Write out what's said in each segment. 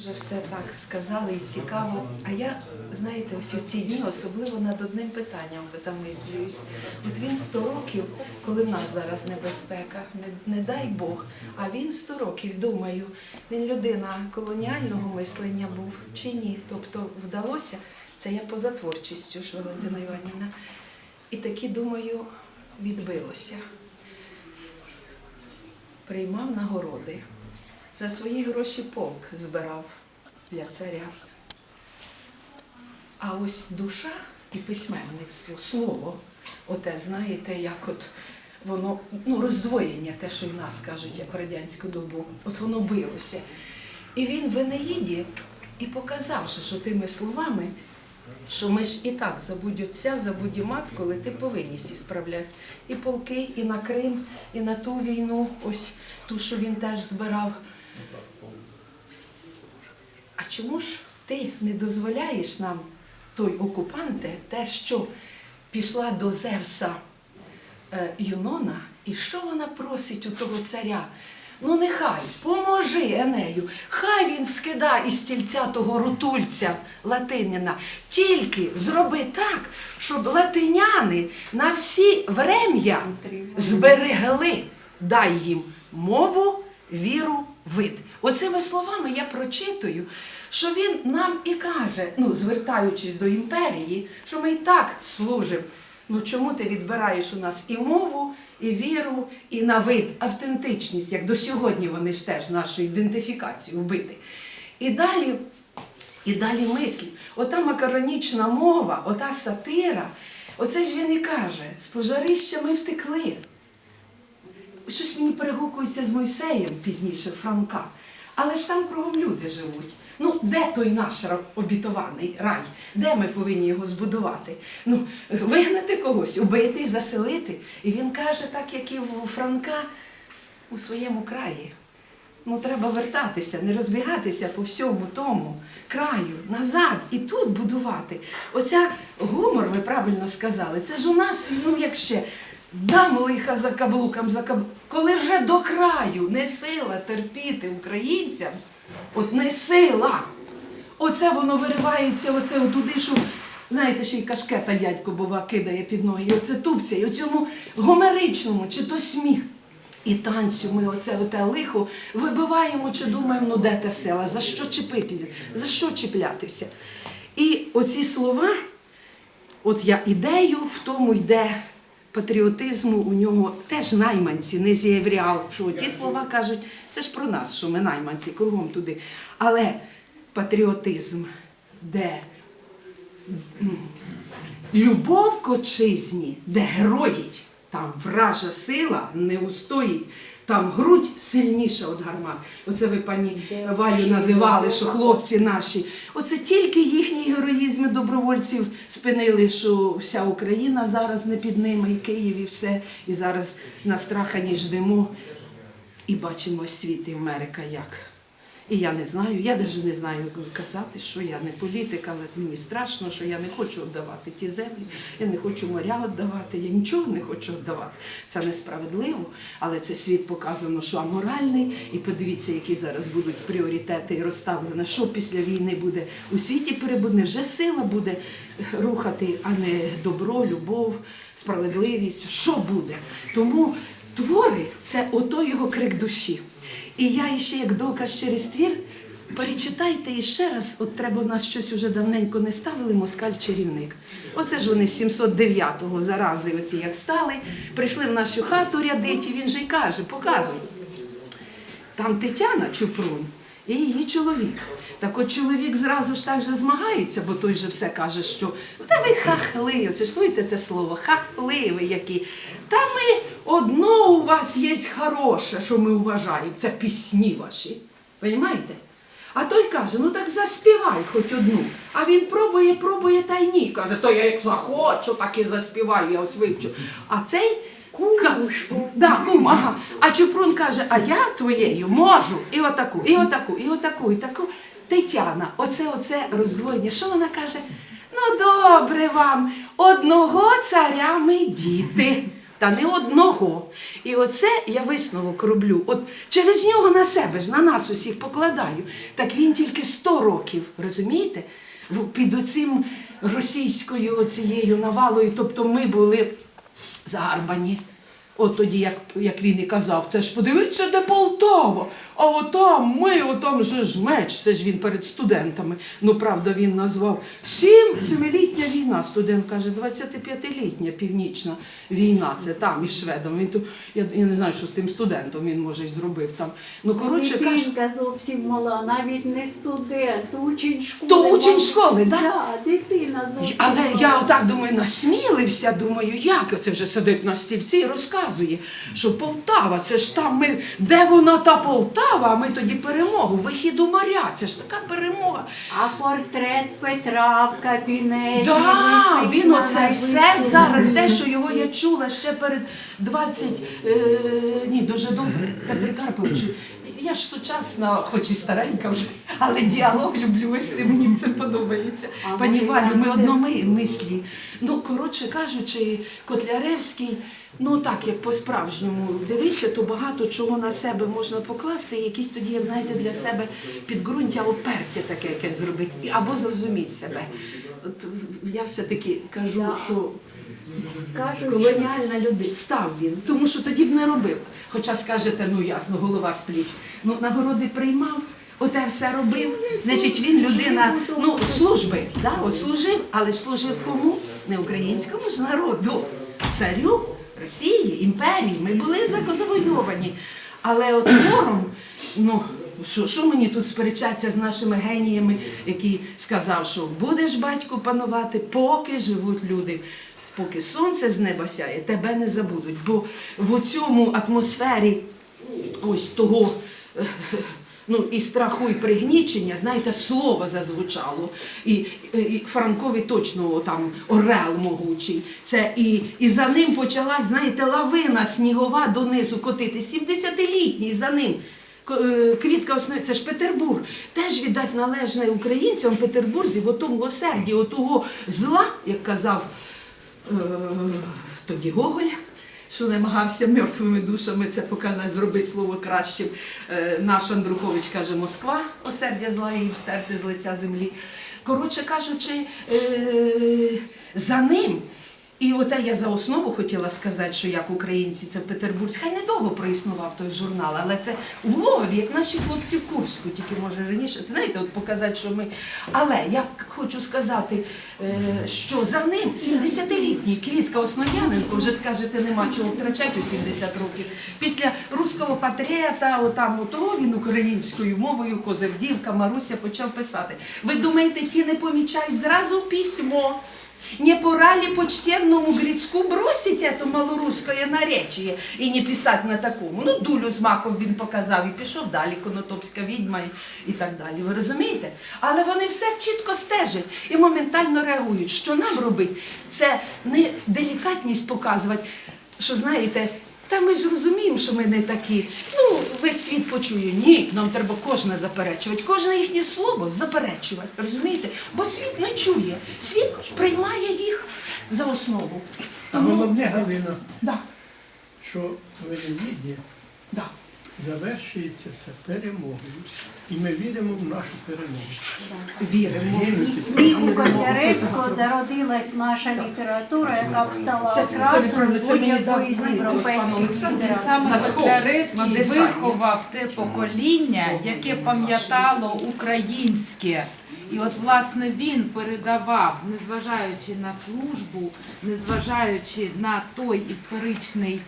Вже все так сказали і цікаво. А я, знаєте, ось у ці дні особливо над одним питанням замислююсь. От він 100 років, коли в нас зараз небезпека, не, не дай Бог, а він 100 років, думаю, він людина колоніального мислення був чи ні. Тобто вдалося, це я поза творчістю ж, Валентина Іванівна. І таки, думаю, відбилося. Приймав нагороди. За свої гроші полк збирав для царя. А ось душа і письменництво, слово, оте, знаєте, як от воно, ну, роздвоєння, те, що й нас кажуть, як в радянську добу, от воно билося. І він в Енеїді і показав, що тими словами, що ми ж і так забудь отця, забудь і мат, коли ти повинні сі справляти. І полки, і на Крим, і на ту війну, ось ту, що він теж збирав. А чому ж ти не дозволяєш нам, той окупанте, те, що пішла до Зевса е, Юнона, і що вона просить у того царя? Ну нехай, поможи Енею, хай він скида із стільця того рутульця латинина. Тільки зроби так, щоб латиняни на всі врем'я зберегли, дай їм мову, віру, вид. Оцими словами я прочитую, що він нам і каже, ну, звертаючись до імперії, що ми і так служимо. Ну чому ти відбираєш у нас і мову, і віру, і на вид, автентичність, як до сьогодні вони ж теж нашу ідентифікацію вбити. І далі, і далі мислі. Ота макаронічна мова, ота сатира, оце ж він і каже, з пожарища ми втекли. Щось мені перегукується з Мойсеєм пізніше Франка. Але ж там кругом люди живуть. Ну, де той наш обітований рай? Де ми повинні його збудувати? Ну, вигнати когось, убити, заселити. І він каже, так як і в Франка у своєму краї. Ну, треба вертатися, не розбігатися по всьому тому краю, назад і тут будувати. Оця гумор, ви правильно сказали, це ж у нас, ну як ще, дам лиха за каблуком, за каблуком. Коли вже до краю не сила терпіти українцям, от не сила. Оце воно виривається, оце отуди, що, знаєте, ще й кашкета дядько бува кидає під ноги. І оце тупця, і оцьому гомеричному, чи то сміх. І танцю ми оце оте лихо вибиваємо чи думаємо, ну де та сила, за що чіпити, за що чіплятися. І оці слова, от я ідею, в тому йде патріотизму у нього теж найманці, не зієвріал, що ті слова кажуть, це ж про нас, що ми найманці, кругом туди. Але патріотизм, де любов к отчизні, де героїть, там вража сила не устоїть. Там грудь сильніша від гармат. Оце ви пані Валю називали, що хлопці наші. Оце тільки їхній героїзм добровольців спинили, що вся Україна зараз не під ними, і Київ, і все. І зараз настрахані ждемо і бачимо світ і Америка як. І я не знаю, я навіть не знаю казати, що я не політик, але мені страшно, що я не хочу віддавати ті землі, я не хочу моря віддавати, я нічого не хочу віддавати. Це несправедливо, але це світ показано, що аморальний. І подивіться, які зараз будуть пріоритети і розставлені, що після війни буде у світі перебудне. Вже сила буде рухати, а не добро, любов, справедливість. Що буде? Тому твори це ото його крик душі. І я іще як доказ через твір. Перечитайте іще раз, от треба в нас щось уже давненько не ставили, москаль чарівник. Оце ж вони з 709-го зарази, оці як стали, прийшли в нашу хату рядить, і він же й каже, показуй. Там Тетяна Чупрун і її чоловік. Так от чоловік зразу ж так же змагається, бо той же все каже, що та ви хахливі, це ж слухайте це слово, хахливі які. Та ми одно у вас є хороше, що ми вважаємо, це пісні ваші. Понімаєте? А той каже, ну так заспівай хоч одну. А він пробує, пробує та й ні. Каже, то я як захочу, так і заспіваю, я ось вивчу. А цей Ка- Да, кум, ага. А Чупрун каже, а я твоєю можу і отаку, і отаку, і отаку, і таку. Тетяна, оце оце роздвоєння. Що вона каже? Ну, добре вам, одного царя ми діти. Та не одного. І оце я висновок роблю. От через нього на себе ж, на нас усіх покладаю. Так він тільки 100 років, розумієте? Під оцим російською оцією навалою, тобто ми були загарбані. От тоді, як, як він і казав, це ж подивіться, де Полтава. А отам ми, отам же ж меч, це ж він перед студентами. Ну, правда, він назвав сім, семилітня війна. Студент каже, 25-літня північна війна. Це там із шведом. Він то, я, я не знаю, що з тим студентом він може й зробив там. Ну, коротше каже, Дитинка зовсім мала, навіть не студент, учень школи. То учень школи, да? Да, дитина зовсім Але мала. я отак думаю, насмілився, думаю, як оце вже сидить на стільці і розказує, що Полтава, це ж там ми, де вона та Полтава, а ми тоді перемогу, вихід у моря, це ж така перемога. А портрет Петра в кабінеті. Да, висить він на оце все найвищому зараз, те, що його я чула ще перед 20, е, ні, дуже добре, Петри Карповичу. Я ж сучасна, хоч і старенька вже, але діалог люблю вести, мені це подобається. А Пані Валю, ми одномислі. Ну, коротше кажучи, Котляревський, ну так, як по-справжньому дивиться, то багато чого на себе можна покласти, і якісь тоді, як знаєте, для себе підґрунтя опертя таке якесь зробити, або зрозуміти себе. От я все-таки кажу, що Кажуть, колоніальна людина став він, тому що тоді б не робив. Хоча скажете, ну ясно, голова з пліч. Ну, нагороди приймав, оте все робив. Значить, він людина ну, служби, да, от служив, але служив кому? Не українському ж народу, царю Росії, імперії. Ми були завойовані. Але от твором, ну. Що, що мені тут сперечатися з нашими геніями, який сказав, що будеш батько панувати, поки живуть люди. Поки сонце з неба сяє, тебе не забудуть. Бо в цьому атмосфері ось того ну, і страху, і пригнічення, знаєте, слово зазвучало. І, і, Франкові точно там орел могучий. Це і, і за ним почалась, знаєте, лавина снігова донизу котити. 70-літній за ним. Е, Квітка основи, це ж Петербург. Теж віддать належне українцям Петербурзі, в отому осерді, отого зла, як казав тоді Гоголь, що намагався мертвими душами це показати, зробити слово кращим. Е, наш Андрухович каже Москва, осердя зла і стерти з лиця землі. Коротше кажучи, е, за ним. І оте я за основу хотіла сказати, що як українці це в Петербурзі, хай недовго проіснував той журнал, але це у Логові, як наші хлопці в Курську, тільки може раніше. Знаєте, от показати, що ми. Але я хочу сказати, е, що за ним 70-літній Квітка Основ'яненко, вже скажете, нема чого втрачати у 70 років. Після руського патріота, отам того він українською мовою, Козирдівка, Маруся почав писати. Ви думаєте, ті не помічають зразу письмо? Не пора ли почтенному Грицьку бросить это малорусское наречие і не писати на такому? Ну, дулю з маком він показав і пішов далі, конотопська відьма і, і так далі. Ви розумієте? Але вони все чітко стежать і моментально реагують. Що нам робить? Це не делікатність показувати, що знаєте. Та ми ж розуміємо, що ми не такі. Ну, весь світ почує. Ні, нам треба кожне заперечувати, кожне їхнє слово заперечувати. Розумієте? Бо світ не чує. Світ приймає їх за основу. А головне, Галина, Да, що ви воєвіддя да. Завершується це перемогою. І ми віримо в нашу перемогу. Віримо. І сміху Котляревського зародилась наша література, яка б стала Це- це окрасою будь-якої з європейських. Саме Котляревський виховав те покоління, яке пам'ятало українське. І от власне він передавав, незважаючи на службу, незважаючи на той історичний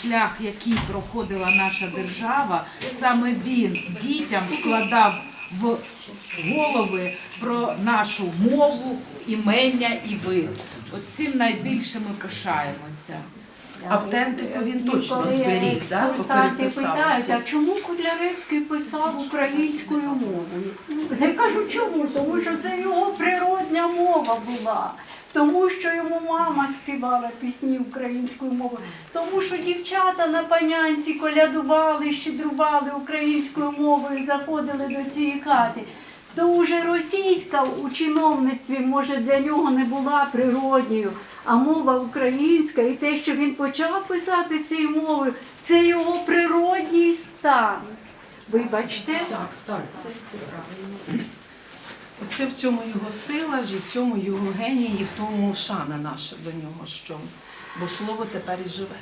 шлях, який проходила наша держава, саме він дітям вкладав в голови про нашу мову, імення і вид. От цим найбільше ми пишаємося. Автентику він точно зберіг, да? питають, а чому Котляревський писав українською мовою? Я кажу, чому? Тому що це його природня мова була. Тому що йому мама співала пісні українською мовою, тому що дівчата на панянці колядували, щедрували українською мовою, заходили до цієї хати. То уже російська у чиновництві, може, для нього не була природньою, А мова українська і те, що він почав писати цією мовою, це його природній стан. Вибачте, Так, так, це правильно. Оце в цьому його сила і в цьому його геній, і в тому шана наша до нього, що бо слово тепер і живе.